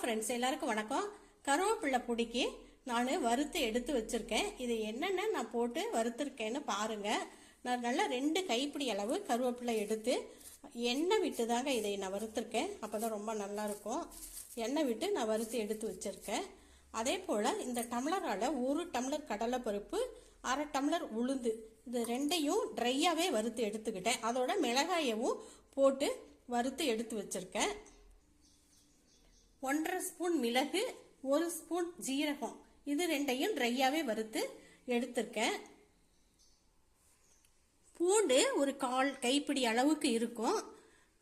Friends எல்லாருக்கும் வணக்கம். கருவேப்பிள்ளை பிடிக்கி நான் வறுத்து எடுத்து வச்சுருக்கேன். இது என்னென்ன நான் போட்டு வறுத்துருக்கேன்னு பாருங்கள் நான் நல்லா ரெண்டு கைப்பிடி அளவு கருவேப்பிள்ளை எடுத்து எண்ணெய் விட்டு தாங்க இதை நான் வறுத்துருக்கேன். அப்போ தான் ரொம்ப நல்லாயிருக்கும் எண்ணெய் விட்டு நான் வறுத்து எடுத்து வச்சுருக்கேன். அதே போல் இந்த டம்ளரால் ஒரு டம்ளர் கடலைப்பருப்பு அரை டம்ளர் உளுந்து இது ரெண்டையும் ட்ரையாகவே வறுத்து எடுத்துக்கிட்டேன். அதோட மிளகாயவும் போட்டு வறுத்து எடுத்து வச்சுருக்கேன். ஒன்றரை ஸ்பூன் மிளகு ஒரு ஸ்பூன் ஜீரகம். இது ரெண்டையும் ட்ரையாகவே வறுத்து எடுத்திருக்கேன். பூண்டு ஒரு கால் கைப்பிடி அளவுக்கு இருக்கும்.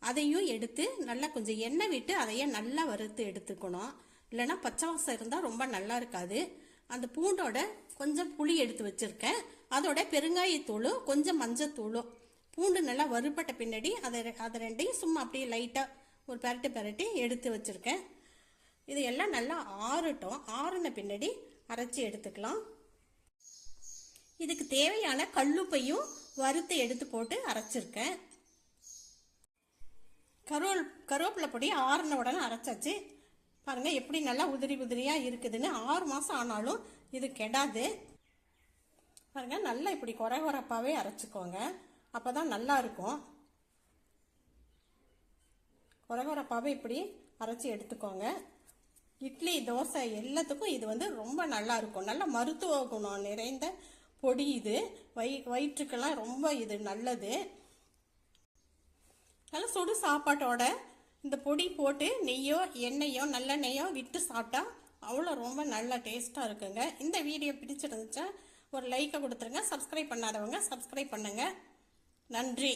அதையும் எடுத்து நல்லா கொஞ்சம் எண்ணெய் விட்டு அதையே நல்லா வறுத்து எடுத்துக்கணும். இல்லைன்னா பச்சை வாசம் இருந்தால் ரொம்ப நல்லா இருக்காது. அந்த பூண்டோட கொஞ்சம் புளி எடுத்து வச்சுருக்கேன். அதோட பெருங்காயத்தூளும் கொஞ்சம் மஞ்சத்தூளும் பூண்டு நல்லா வறுபட்ட பின்னாடி அதை அதை ரெண்டையும் சும்மா அப்படியே லைட்டாக ஒரு பெரட்டு பரட்டி எடுத்து வச்சுருக்கேன். இது எல்லாம் நல்லா ஆறட்டும். ஆறுன பின்னாடி அரைச்சி எடுத்துக்கலாம். இதுக்கு தேவையான கல்லுப்பையும் வறுத்து எடுத்து போட்டு அரைச்சிருக்கேன். கருவேல் கருவேப்பிலை பொடி ஆறுன உடனே அரைச்சாச்சு. பாருங்கள் எப்படி நல்லா உதிரி உதிரியாக இருக்குதுன்னு ஆறு மாதம் ஆனாலும் இது கெடாது. பாருங்க நல்லா இப்படி குறை குறைப்பாவே அரைச்சிக்கோங்க. அப்போ தான் நல்லா இருக்கும். குறை குறைப்பாவே இப்படி அரைச்சி எடுத்துக்கோங்க. இட்லி தோசை எல்லாத்துக்கும் இது வந்து ரொம்ப நல்லா இருக்கும். நல்ல மருத்துவ குணம் நிறைந்த பொடி இது. வயி வயிற்றுக்கெல்லாம் ரொம்ப இது நல்லது. நல்ல சுடு சாப்பாட்டோட இந்த பொடி போட்டு நெய்யோ எண்ணெயோ நல்லெண்ணெயோ விட்டு சாப்பிட்டா அவ்வளோ ரொம்ப நல்லா டேஸ்ட்டாக இருக்குங்க. இந்த வீடியோ பிடிச்சிருந்துச்சா ஒரு லைக்கை கொடுத்துருங்க. சப்ஸ்கிரைப் பண்ணாதவங்க சப்ஸ்கிரைப் பண்ணுங்கள் நன்றி.